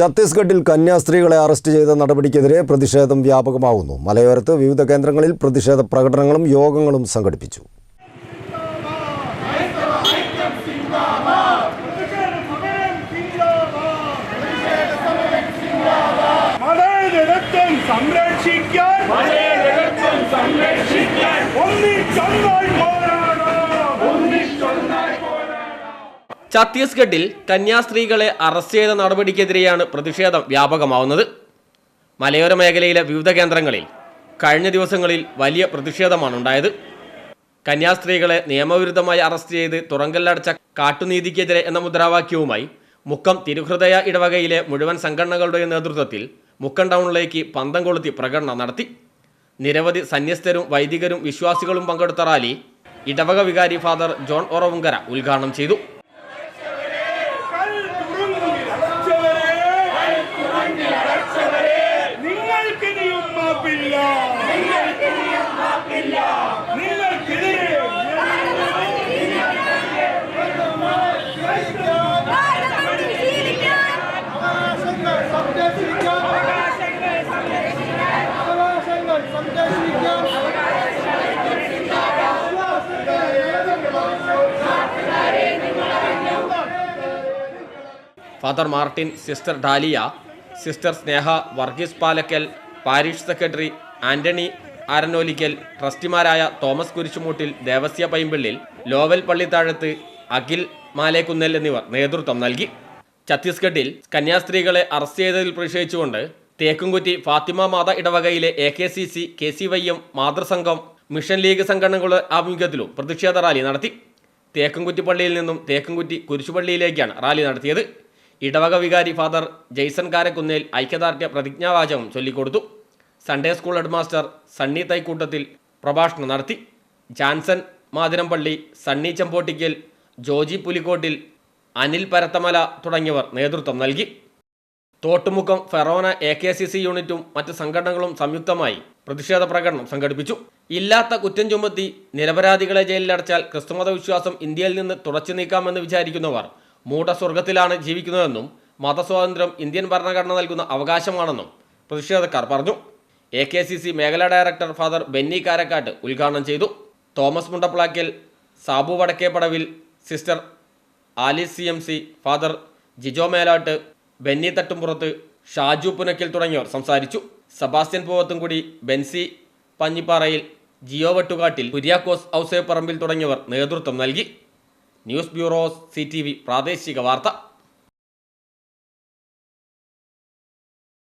ഛത്തീസ്ഗഡിൽ കന്യാസ്ത്രീകളെ അറസ്റ്റ് ചെയ്ത നടപടിക്കെതിരെ പ്രതിഷേധം വ്യാപകമാകുന്നു മലയോരത്ത് വിവിധ കേന്ദ്രങ്ങളിൽ പ്രതിഷേധ പ്രകടനങ്ങളും യോഗങ്ങളും സംഘടിപ്പിച്ചു. സംരക്ഷിക്കാൻ സംരക്ഷിക്കാൻ ഒന്നിച്ചൊന്നായി ഛത്തീസ്ഗഡിൽ കന്യാസ്ത്രീകളെ അറസ്റ്റ് ചെയ്ത നടപടിക്കെതിരെയാണ് പ്രതിഷേധം വ്യാപകമാവുന്നത്. മലയോര മേഖലയിലെ വിവിധ കേന്ദ്രങ്ങളിൽ കഴിഞ്ഞ ദിവസങ്ങളിൽ വലിയ പ്രതിഷേധമാണ് ഉണ്ടായത്. കന്യാസ്ത്രീകളെ നിയമവിരുദ്ധമായി അറസ്റ്റ് ചെയ്ത് തുറങ്കല്ലടച്ച കാട്ടുനീതിക്കെതിരെ എന്ന മുദ്രാവാക്യവുമായി മുക്കം തിരുഹൃദയ ഇടവകയിലെ മുഴുവൻ സംഘടനകളുടെ നേതൃത്വത്തിൽ മുക്കം ടൗണിലേക്ക് പന്തം കൊളുത്തി പ്രകടനം നടത്തി. നിരവധി സന്യസ്തരും വൈദികരും വിശ്വാസികളും പങ്കെടുത്ത റാലി ഇടവക വികാരി ഫാദർ ജോൺ ഒറവുങ്കര ഉദ്ഘാടനം ചെയ്തു. മാപ്പില്ല. നിങ്ങൾക്കെതിരെ father Martin sister Dalia sister Sneha Varghese Palackal parish secretary Antony Aranolickal ട്രസ്റ്റിമാരായ Thomas Kurisumoottil Devasya Paimpillil Lowell Pallithazhath Akhil Malekunnel എന്നിവർ നേതൃത്വം നൽകി. ഛത്തീസ്ഗഡിൽ കന്യാസ്ത്രീകളെ അറസ്റ്റ് ചെയ്തതിൽ പ്രതിഷേധിച്ചുകൊണ്ട് തേക്കുംകുറ്റി ഫാത്തിമ മാത ഇടവകയിലെ A K C C K C Y M മാതൃസംഘം mission league സംഘടനകളുടെ ആഭിമുഖ്യത്തിലും പ്രതിഷേധ റാലി നടത്തി. തേക്കുംകുറ്റി പള്ളിയിൽ നിന്നും തേക്കുംകുറ്റി കുരിശുപള്ളിയിലേക്കാണ് റാലി നടത്തിയത്. ഇടവക വികാരി ഫാദർ ജെയ്സൺ കാരക്കുന്നേൽ ഐക്യദാർഢ്യ പ്രതിജ്ഞാവാചകം ചൊല്ലിക്കൊടുത്തു. Sunday school headmaster Sunny Thaikoottathil പ്രഭാഷണം നടത്തി. ജാൻസൺ മാതിരംപള്ളി സണ്ണി ചെമ്പോട്ടിക്കൽ ജോജി പുലിക്കോട്ടിൽ അനിൽ പരത്തമല തുടങ്ങിയവർ നേതൃത്വം നൽകി. Thottumukkam forane A K C C യൂണിറ്റും മറ്റ് സംഘടനകളും സംയുക്തമായി പ്രതിഷേധ പ്രകടനം സംഘടിപ്പിച്ചു. ഇല്ലാത്ത കുറ്റം ചുമത്തി നിരപരാധികളെ ജയിലിലടച്ചാൽ ക്രിസ്തുമത വിശ്വാസം ഇന്ത്യയിൽ നിന്ന് തുടച്ചു നീക്കാമെന്ന് വിചാരിക്കുന്നവർ മൂഢസ്വർഗത്തിലാണ് ജീവിക്കുന്നതെന്നും മതസ്വാതന്ത്ര്യം ഇന്ത്യൻ ഭരണഘടന നൽകുന്ന അവകാശമാണെന്നും പ്രതിഷേധക്കാർ പറഞ്ഞു. എ കെ സി സി മേഖലാ ഡയറക്ടർ ഫാദർ ബെന്നി കാരക്കാട്ട് ഉദ്ഘാടനം ചെയ്തു. Thomas Mundaplackal Sabu Vadakkepadavil sister Alice C M C father Jijo Melattu Benny Thattumpurath Shaju Punakkil തുടങ്ങിയവർ സംസാരിച്ചു. സബാസ്റ്റ്യൻ പൂവത്തുംകുടി ബെൻസി പഞ്ഞിപ്പാറയിൽ ജിയോ വെട്ടുകാട്ടിൽ കുര്യാക്കോസ് ഔസേപ്പറമ്പിൽ തുടങ്ങിയവർ നേതൃത്വം നൽകി. ന്യൂസ് ബ്യൂറോ സി പ്രാദേശിക വാർത്ത.